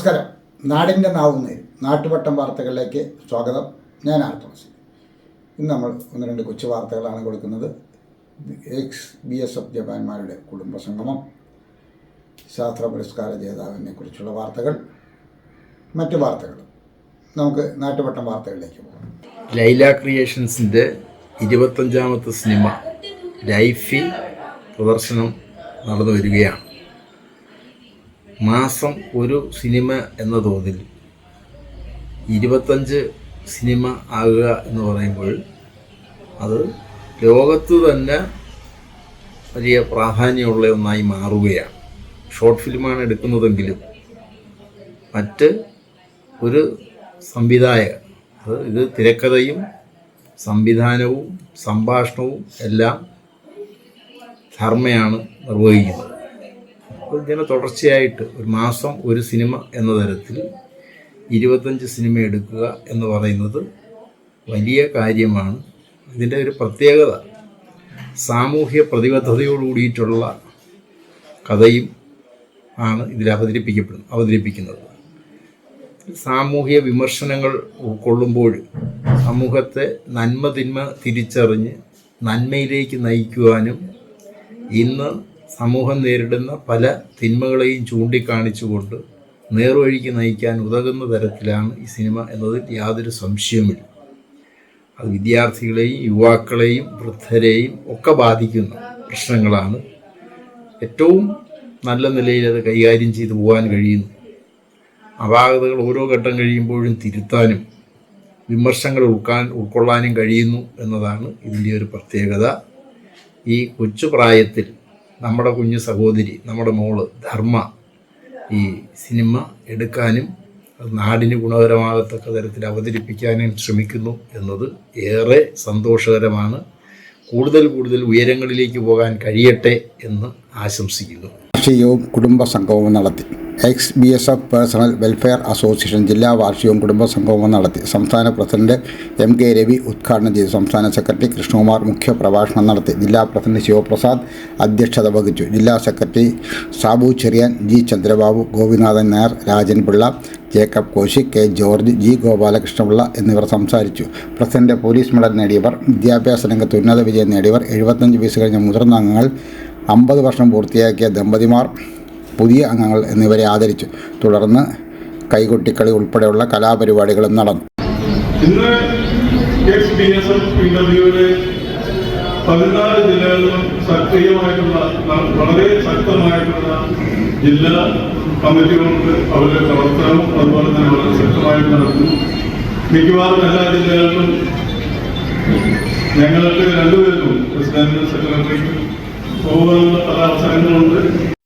നമസ്കാരം. നാടിന്റെ നാവുന്നേരും നാട്ടുവട്ടം വാർത്തകളിലേക്ക് സ്വാഗതം. ഞാൻ ആർത്തോമസ് ഇന്ന് നമ്മൾ ഒന്ന് രണ്ട് കൊച്ചു വാർത്തകളാണ് കൊടുക്കുന്നത്. എക്സ് ബി എസ് എഫ് ജവാന്മാരുടെ കുടുംബസംഗമം. ശാസ്ത്ര പുരസ്കാര ജേതാവിനെ കുറിച്ചുള്ള വാർത്തകൾ. മറ്റു വാർത്തകൾ. നമുക്ക് നാട്ടുവട്ടം വാർത്തകളിലേക്ക് പോകാം. ലൈല ക്രിയേഷൻസിന്റെ ഇരുപത്തഞ്ചാമത്തെ സിനിമ ലൈഫിൽ പ്രദർശനം നടന്നു വരികയാണ്. മാസം ഒരു സിനിമ എന്ന തോതിൽ ഇരുപത്തഞ്ച് സിനിമ ആകുക എന്ന് പറയുമ്പോൾ അത് ലോകത്ത് തന്നെ വലിയ പ്രാധാന്യമുള്ള ഒന്നായി മാറുകയാണ്. ഷോർട്ട് ഫിലിമാണ് എടുക്കുന്നതെങ്കിലും മറ്റ് ഒരു സംവിധായകൻ ഇത് തിരക്കഥയും സംവിധാനവും സംഭാഷണവും എല്ലാം ധർമ്മയാണ് നിർവഹിക്കുന്നത്. ഇങ്ങനെ തുടർച്ചയായിട്ട് ഒരു മാസം ഒരു സിനിമ എന്ന തരത്തിൽ ഇരുപത്തഞ്ച് സിനിമ എടുക്കുക എന്ന് പറയുന്നത് വലിയ കാര്യമാണ്. ഇതിന്റെ ഒരു പ്രത്യേകത സാമൂഹ്യ പ്രതിബദ്ധതയോട് കൂടിയിട്ടുള്ള കഥയും ആണ് ഇതിൽ അവതരിപ്പിക്കപ്പെടുന്നത് അവതരിപ്പിക്കുന്നത്. സാമൂഹ്യ വിമർശനങ്ങൾ ഉൾക്കൊള്ളുമ്പോൾ സമൂഹത്തെ നന്മ തിന്മ തിരിച്ചറിഞ്ഞ് നന്മയിലേക്ക് നയിക്കുവാനും ഇന്ന് സമൂഹം നേരിടുന്ന പല തിന്മകളെയും ചൂണ്ടിക്കാണിച്ചുകൊണ്ട് നേർവഴിക്ക് നയിക്കാൻ ഉതകുന്ന തരത്തിലാണ് ഈ സിനിമ എന്നതിൽ യാതൊരു സംശയവുമില്ല. അത് വിദ്യാർത്ഥികളെയും യുവാക്കളെയും വൃദ്ധരെയും ഒക്കെ ബാധിക്കുന്ന പ്രശ്നങ്ങളാണ്. ഏറ്റവും നല്ല നിലയിൽ അത് കൈകാര്യം ചെയ്തു പോകാൻ കഴിയുന്നു. അപാകതകൾ ഓരോ ഘട്ടം കഴിയുമ്പോഴും തിരുത്താനും വിമർശങ്ങൾ ഉൾക്കാൻ ഉൾക്കൊള്ളാനും കഴിയുന്നു എന്നതാണ് ഇതിന്റെ ഒരു പ്രത്യേകത. ഈ കൊച്ചു പ്രായത്തിൽ നമ്മുടെ കുഞ്ഞു സഹോദരി നമ്മുടെ മോൾ ധർമ്മ ഈ സിനിമ എടുക്കാനും നാടിന് ഗുണകരമാകത്തക്ക തരത്തിൽ അവതരിപ്പിക്കാനും ശ്രമിക്കുന്നു എന്നത് ഏറെ സന്തോഷകരമാണ്. കൂടുതൽ കൂടുതൽ ഉയരങ്ങളിലേക്ക് പോകാൻ കഴിയട്ടെ എന്ന് ആശംസിക്കുന്നു. വാർഷികവും കുടുംബ സംഗമവും നടത്തി. Ex B S F personnel welfare association ജില്ലാ വാർഷികവും കുടുംബ സംഗമവും നടത്തി. സംസ്ഥാന പ്രസിഡന്റ് എം കെ രവി ഉദ്ഘാടനം ചെയ്തു. സംസ്ഥാന സെക്രട്ടറി കൃഷ്ണകുമാർ മുഖ്യ പ്രഭാഷണം നടത്തി. ജില്ലാ പ്രസിഡന്റ് ശിവപ്രസാദ് അധ്യക്ഷത വഹിച്ചു. ജില്ലാ secretary Sabu Cherian G Chandrababu Gopinathan Nair Rajan Pillai Jacob Koshy K George G Gopalakrishnapillai എന്നിവർ സംസാരിച്ചു. പ്രസിഡന്റ് പോലീസ് മെഡൽ നേടിയവർ വിദ്യാഭ്യാസ രംഗത്ത് ഉന്നത വിജയം നേടിയവർ എഴുപത്തഞ്ച് വയസ്സ് കഴിഞ്ഞ മുതിർന്ന അംഗങ്ങൾ അമ്പത് വർഷം പൂർത്തിയാക്കിയ ദമ്പതിമാർ പുതിയ അംഗങ്ങൾ എന്നിവരെ ആദരിച്ചു. തുടർന്ന് കൈകൊട്ടിക്കളി ഉൾപ്പെടെയുള്ള കലാപരിപാടികളും നടന്നു. ഇന്ന് പതിനാല് ജില്ലകളിലും സക്രിയമായിട്ടുള്ള വളരെ ശക്തമായിട്ടുള്ള ജില്ലാ കമ്മിറ്റികളുണ്ട്. അവരുടെ പ്രവർത്തനവും അതുപോലെ തന്നെ വളരെ ശക്തമായിട്ട് നടക്കുന്നു മിക്കവാറും എല്ലാ ജില്ലകളിലും ഞങ്ങൾക്ക് രണ്ടുപേരും പ്രസിഡന്റ് സെക്രട്ടറിക്കും പോകുന്ന പല അവസരങ്ങളുണ്ട്.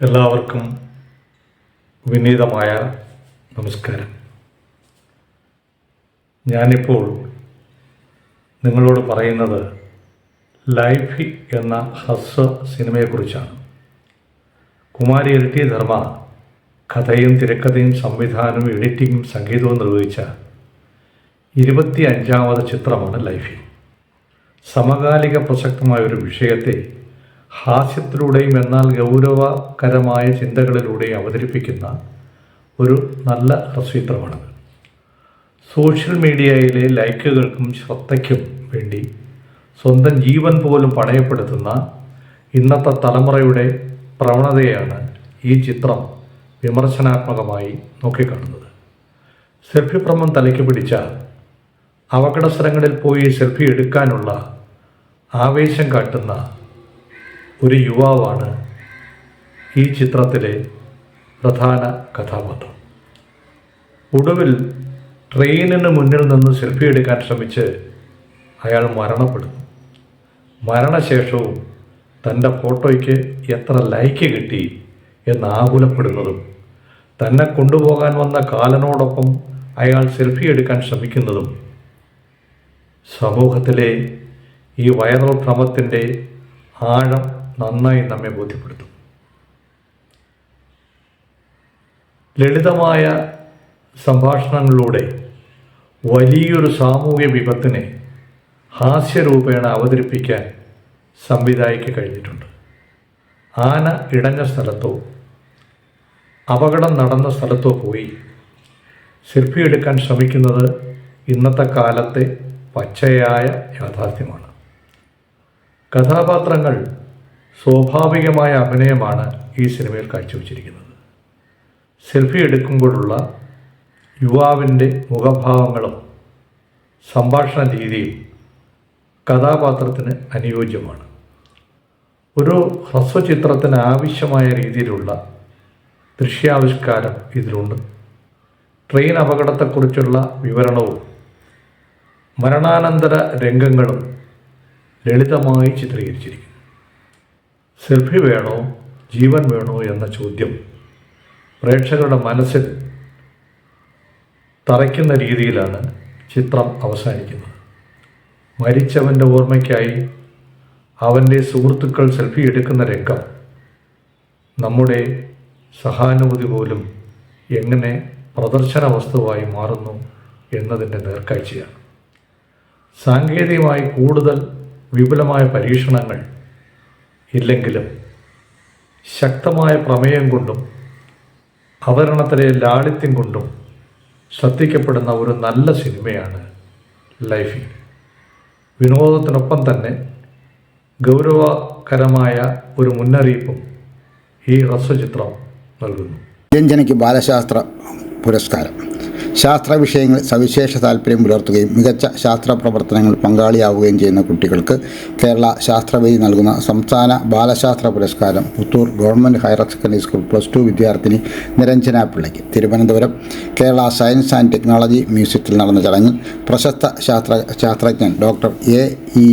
എല്ലാവർക്കും വിനീതമായ നമസ്കാരം. ഞാനിപ്പോൾ നിങ്ങളോട് പറയുന്നത് ലൈഫ് എന്ന ഹ്രസ്വ സിനിമയെക്കുറിച്ചാണ്. കുമാരി എൽ ടി ധർമ്മ കഥയും തിരക്കഥയും സംവിധാനവും എഡിറ്റിങ്ങും സംഗീതവും നിർവഹിച്ച ഇരുപത്തി അഞ്ചാമത് ചിത്രമാണ് ലൈഫ്. സമകാലിക പ്രസക്തമായ ഒരു വിഷയത്തെ ഹാസ്യത്തിലൂടെയും എന്നാൽ ഗൗരവകരമായ ചിന്തകളിലൂടെയും അവതരിപ്പിക്കുന്ന ഒരു നല്ല ഹ്രസ്വചിത്രമാണത് സോഷ്യൽ മീഡിയയിലെ ലൈക്കുകൾക്കും ശ്രദ്ധയ്ക്കും വേണ്ടി സ്വന്തം ജീവൻ പോലും പണയപ്പെടുത്തുന്ന ഇന്നത്തെ തലമുറയുടെ പ്രവണതയാണ് ഈ ചിത്രം വിമർശനാത്മകമായി നോക്കിക്കാണുന്നത്. സെൽഫി ഭ്രമം തലയ്ക്ക് പിടിച്ച അപകട സ്ഥലങ്ങളിൽ പോയി സെൽഫി എടുക്കാനുള്ള ആവേശം കാട്ടുന്ന ഒരു യുവാവാണ് ഈ ചിത്രത്തിലെ പ്രധാന കഥാപാത്രം. ഒടുവിൽ ട്രെയിനിന് മുന്നിൽ നിന്ന് സെൽഫി എടുക്കാൻ ശ്രമിച്ച് അയാൾ മരണപ്പെടുന്നു. മരണശേഷവും തന്റെ ഫോട്ടോയ്ക്ക് എത്ര ലൈക്ക് കിട്ടി എന്ന് ആകുലപ്പെടുന്നതും തന്നെ കൊണ്ടുപോകാൻ വന്ന കാലനോടൊപ്പം അയാൾ സെൽഫി എടുക്കാൻ ശ്രമിക്കുന്നതും സമൂഹത്തിലെ ഈ വൈറൽ ഭ്രമത്തിന്റെ ആഴം നന്നായി നമ്മെ ബോധ്യപ്പെടുത്തും. ലളിതമായ സംഭാഷണങ്ങളിലൂടെ വലിയൊരു സാമൂഹ്യ വിപത്തിനെ ഹാസ്യരൂപേണ അവതരിപ്പിക്കാൻ സംവിധായിക്ക് കഴിഞ്ഞിട്ടുണ്ട്. ആന ഇടഞ്ഞ സ്ഥലത്തോ അപകടം നടന്ന സ്ഥലത്തോ പോയി സെൽഫി എടുക്കാൻ ശ്രമിക്കുന്നത് ഇന്നത്തെ കാലത്തെ പച്ചയായ യാഥാർത്ഥ്യമാണ്. കഥാപാത്രങ്ങൾ സ്വാഭാവികമായ അഭിനയമാണ് ഈ സിനിമയിൽ കാഴ്ചവെച്ചിരിക്കുന്നത്. സെൽഫി എടുക്കുമ്പോഴുള്ള യുവാവിന്റെ മുഖഭാവങ്ങളും സംഭാഷണ രീതിയും കഥാപാത്രത്തിന് അനുയോജ്യമാണ്. ഒരു ഹ്രസ്വചിത്രത്തിന് ആവശ്യമായ രീതിയിലുള്ള ദൃശ്യാവിഷ്കാരം ഇതിലുണ്ട്. ട്രെയിൻ അപകടത്തെക്കുറിച്ചുള്ള വിവരണവും മരണാനന്തര രംഗങ്ങളും ലളിതമായി ചിത്രീകരിച്ചിരിക്കുന്നു. സെൽഫി വേണോ ജീവൻ വേണോ എന്ന ചോദ്യം പ്രേക്ഷകരുടെ മനസ്സിൽ തറയ്ക്കുന്ന രീതിയിലാണ് ചിത്രം അവസാനിക്കുന്നത്. മരിച്ചവന്റെ ഓർമ്മയ്ക്കായി അവന്റെ സുഹൃത്തുക്കൾ സെൽഫി എടുക്കുന്ന രംഗം നമ്മുടെ സഹാനുഭൂതി പോലും എങ്ങനെ പ്രദർശന വസ്തുവായി മാറുന്നു എന്നതിന്റെ നേർക്കാഴ്ചയാണ്. സാങ്കേതികമായി കൂടുതൽ വിപുലമായ പരീക്ഷണങ്ങൾ ഇല്ലെങ്കിലും ശക്തമായ പ്രമേയം കൊണ്ടും അവതരണത്തിലെ ലാളിത്യം കൊണ്ടും ശ്രദ്ധിക്കപ്പെടുന്ന ഒരു നല്ല സിനിമയാണ് ലൈഫിൽ. വിനോദത്തിനൊപ്പം തന്നെ ഗൗരവകരമായ ഒരു മുന്നറിയിപ്പും ഈ ഹ്രസ്വചിത്രം നൽകുന്നു. രഞ്ജനയ്ക്ക് ബാലശാസ്ത്ര പുരസ്കാരം. ശാസ്ത്ര വിഷയങ്ങളിൽ സവിശേഷ താല്പര്യം പുലർത്തുകയും മികച്ച ശാസ്ത്ര പ്രവർത്തനങ്ങൾ പങ്കാളിയാവുകയും ചെയ്യുന്ന കുട്ടികൾക്ക് കേരള ശാസ്ത്രവേദി നൽകുന്ന സംസ്ഥാന ബാലശാസ്ത്ര പുരസ്കാരം Puthur government higher secondary school plus two വിദ്യാർത്ഥിനി Niranjana പിള്ളയ്ക്ക്. Thiruvananthapuram Kerala science and technology മ്യൂസിയത്തിൽ നടന്ന ചടങ്ങിൽ പ്രശസ്ത ശാസ്ത്ര ശാസ്ത്രജ്ഞൻ doctor A E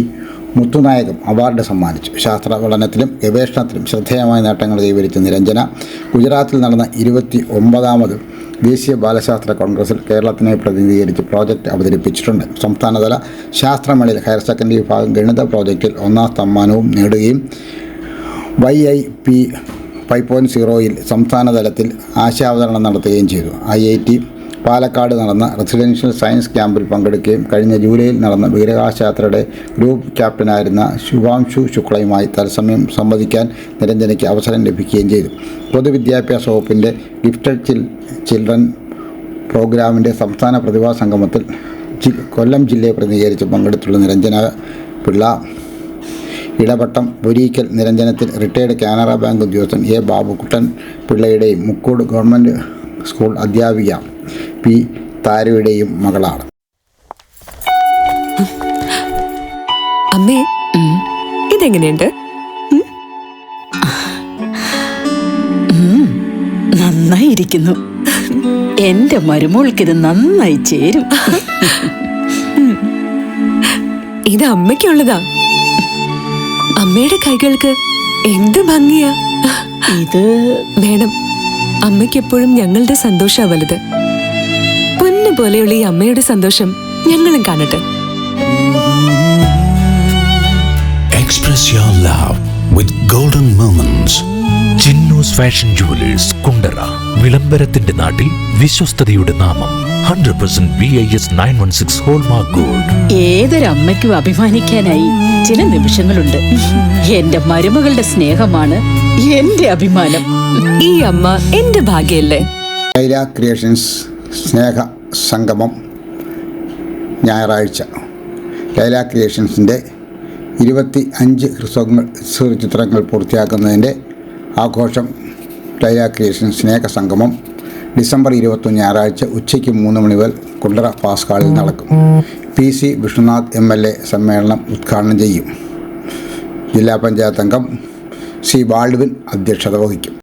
Muthunayagam award സമ്മാനിച്ചു. ശാസ്ത്ര പഠനത്തിലും ഗവേഷണത്തിലും ശ്രദ്ധേയമായ നേട്ടങ്ങൾ കൈവരിച്ച നിരഞ്ജന ഗുജറാത്തിൽ നടന്ന ഇരുപത്തി ഒമ്പതാമത് ദേശീയ ബാലശാസ്ത്ര കോൺഗ്രസിൽ കേരളത്തിനെ പ്രതിനിധീകരിച്ച് പ്രോജക്റ്റ് അവതരിപ്പിച്ചിട്ടുണ്ട്. സംസ്ഥാനതല ശാസ്ത്രമേളയിൽ ഹയർ സെക്കൻഡറി വിഭാഗം ഗണിത പ്രോജക്റ്റിൽ ഒന്നാം സമ്മാനവും നേടുകയും Y I P five point സീറോയിൽ സംസ്ഥാനതലത്തിൽ ആശയാവതരണം നടത്തുകയും ചെയ്തു. ഐ ഐ ടി പാലക്കാട് നടന്ന റെസിഡൻഷ്യൽ സയൻസ് ക്യാമ്പിൽ പങ്കെടുക്കുകയും കഴിഞ്ഞ ജൂലൈയിൽ നടന്ന ബഹിരാകാശ യാത്രയുടെ ഗ്രൂപ്പ് ക്യാപ്റ്റനായിരുന്ന ശുഭാംശു ശുക്ലയുമായി തത്സമയം സംവദിക്കാൻ നിരഞ്ജനയ്ക്ക് അവസരം ലഭിക്കുകയും ചെയ്തു. പൊതുവിദ്യാഭ്യാസ വകുപ്പിന്റെ ഗിഫ്റ്റഡ് ചിൽ ചിൽഡ്രൻ പ്രോഗ്രാമിന്റെ സംസ്ഥാന പ്രതിഭാ സംഗമത്തിൽ കൊല്ലം ജില്ലയെ പ്രതിനിധീകരിച്ച് പങ്കെടുത്തുള്ള നിരഞ്ജന പിള്ള ഇടപട്ടം ഒരിക്കൽ നിരഞ്ജനത്തിൽ റിട്ടയർഡ് കാനറ ബാങ്ക് ഉദ്യോഗസ്ഥൻ എ ബാബുക്കുട്ടൻ പിള്ളയുടെയും മുക്കോട് ഗവൺമെന്റ് സ്കൂൾ അധ്യാപിക പി താരയുടെയും മകളാണ്. അമ്മേ ഇതെങ്ങനെയുണ്ട്? നന്നായിരിക്കുന്നു എന്റെ മരുമോൾക്കിത് നന്നായി ചേരും. ഇത് അമ്മയ്ക്കുള്ളതാ. അമ്മയുടെ കൈകൾക്ക് എന്ത് ഭംഗിയാ. ഇത് വേണം അമ്മയ്ക്ക് എപ്പോഴും ഞങ്ങളുടെ സന്തോഷാ വലുത്. പോലെയുള്ള ഈ അമ്മയുടെ സന്തോഷം ഞങ്ങളും കാണട്ടെ. Express your love with golden moments Chinnus fashion jewellers Kundara വിളംബരത്തിന്റെ നാട്ടിൽ വിശ്വസ്തതയുടെ നാമം hundred percent B I S nine one six hallmark gold ഏതൊരമ്മയ്ക്കും അഭിമാനിക്കാനായി ചില നിമിഷങ്ങളുണ്ട്. എന്റെ മരുമകളുടെ സ്നേഹമാണ് എന്റെ അഭിമാനം. ഈ അമ്മ എന്റെ ഭാഗ്യല്ലേ? ലൈല ക്രിയേഷൻസ് സ്നേഹ. സംഗമം ഞായറാഴ്ച. ലൈല ക്രിയേഷൻസിന്റെ ഇരുപത്തി അഞ്ച് ഹ്രസ്വങ്ങൾ ചിത്രങ്ങൾ പൂർത്തിയാക്കുന്നതിന്റെ ആഘോഷം ലൈല ക്രിയേഷൻ സ്നേഹ സംഗമം ഡിസംബർ ഇരുപത്തൊന്ന് ഞായറാഴ്ച ഉച്ചയ്ക്ക് മൂന്ന് മണി മുതൽ കുണ്ടറ പാസ്കാളിൽ നടക്കും. P C Vishnunath M L A സമ്മേളനം ഉദ്ഘാടനം ചെയ്യും. ജില്ലാ പഞ്ചായത്ത് അംഗം സി ബാൾഡ്വിൻ അധ്യക്ഷത വഹിക്കും.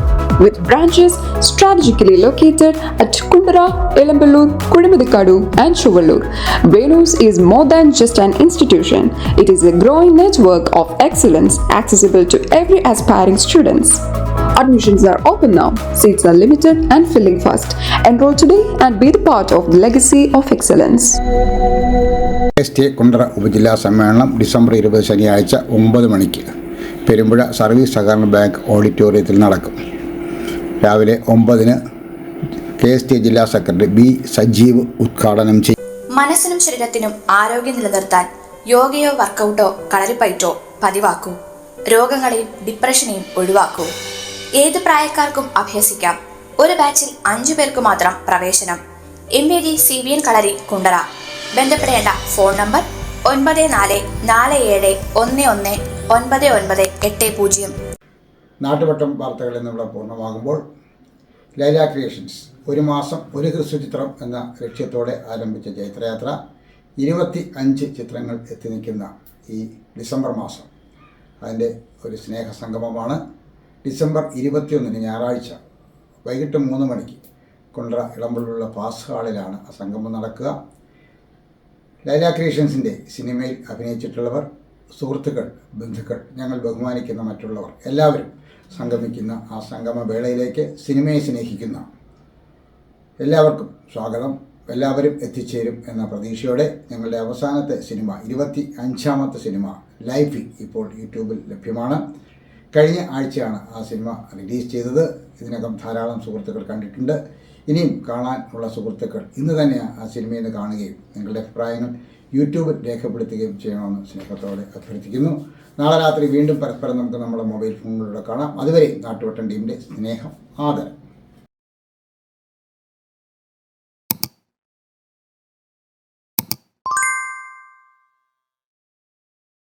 with branches strategically located at Kundara, Elamballur, Kudimadikadu, and Chuvallur. Venus is more than just an institution. It is a growing network of excellence accessible to every aspiring students. Admissions are open now. Seats are limited and filling fast. Enroll today and be the part of the legacy of excellence. S T Kundara ഉപജില്ലാ സമ്മേളനം December ഇരുപത് ശനിയാഴ്ച ഒമ്പത് മണിക്ക് Perumpuzha service സഹകരണ bank ഓഡിറ്റോറിയത്തിൽ നടക്കും രാവിലെ ഒമ്പതിന് കെ എസ് ടി ജില്ലാ സെക്രട്ടറി ബി സജീവ് ഉദ്ഘാടനം ചെയ്യും. മനസ്സിനും ശരീരത്തിനും ആരോഗ്യം നിലനിർത്താൻ യോഗയോ വർക്കൗട്ടോ കളരിപ്പയറ്റോ പതിവാക്കൂ. രോഗങ്ങളെയും ഡിപ്രഷനെയും ഒഴിവാക്കൂ. ഏത് പ്രായക്കാർക്കും അഭ്യസിക്കാം. ഒരു ബാച്ചിൽ അഞ്ചു പേർക്ക് മാത്രം പ്രവേശനം. M A G C V N Kalari Kundara. ബന്ധപ്പെടേണ്ട ഫോൺ നമ്പർ ഒൻപത് നാല് നാല് ഏഴ് ഒന്ന് ഒന്ന് ഒൻപത് ഒൻപത് എട്ട് പൂജ്യം. നാട്ടുവട്ടം വാർത്തകളിൽ നിന്നിവിടെ പൂർണമാകുമ്പോൾ ലൈല ക്രിയേഷൻസ് ഒരു മാസം ഒരു ഹ്രസ്വചിത്രം എന്ന ലക്ഷ്യത്തോടെ ആരംഭിച്ച ചൈത്രയാത്ര ഇരുപത്തി അഞ്ച് ചിത്രങ്ങൾ എത്തി നിൽക്കുന്ന ഈ ഡിസംബർ മാസം. അതിന്റെ ഒരു സ്നേഹസംഗമമാണ്. ഡിസംബർ ഇരുപത്തിയൊന്നിന് ഞായറാഴ്ച വൈകിട്ട് മൂന്ന് മണിക്ക് കൊണ്ട ഇളമ്പുള്ള പാസ് ഹാളിലാണ് ആ സംഗമം നടക്കുക. ലൈല ക്രിയേഷൻസിന്റെ സിനിമയിൽ അഭിനയിച്ചിട്ടുള്ളവർ സുഹൃത്തുക്കൾ ബന്ധുക്കൾ ഞങ്ങൾ ബഹുമാനിക്കുന്ന മറ്റുള്ളവർ എല്ലാവരും സംഗമിക്കുന്ന ആ സംഗമ വേളയിലേക്ക് സിനിമയെ സ്നേഹിക്കുന്ന എല്ലാവർക്കും സ്വാഗതം. എല്ലാവരും എത്തിച്ചേരും എന്ന പ്രതീക്ഷയോടെ ഞങ്ങളുടെ അവസാനത്തെ സിനിമ ഇരുപത്തി അഞ്ചാമത്തെ സിനിമ ലൈഫിൽ ഇപ്പോൾ യൂട്യൂബിൽ ലഭ്യമാണ്. കഴിഞ്ഞ ആഴ്ചയാണ് ആ സിനിമ റിലീസ് ചെയ്തത്. ഇതിനകം ധാരാളം സുഹൃത്തുക്കൾ കണ്ടിട്ടുണ്ട്. ഇനിയും കാണാൻ ഉള്ള സുഹൃത്തുക്കൾ ഇന്ന് തന്നെ ആ സിനിമയിൽ കാണുകയും നിങ്ങളുടെ അഭിപ്രായങ്ങൾ യൂട്യൂബിൽ രേഖപ്പെടുത്തുകയും ചെയ്യണമെന്ന് സ്നേഹത്തോടെ അഭ്യർത്ഥിക്കുന്നു. നാളെ രാത്രി വീണ്ടും പരസ്പരം നമുക്ക് നമ്മുടെ മൊബൈൽ ഫോണിലൂടെ കാണാം. അതുവരെ നാട്ടുവട്ടൻ ടീമിന്റെ സ്നേഹം ആദരം.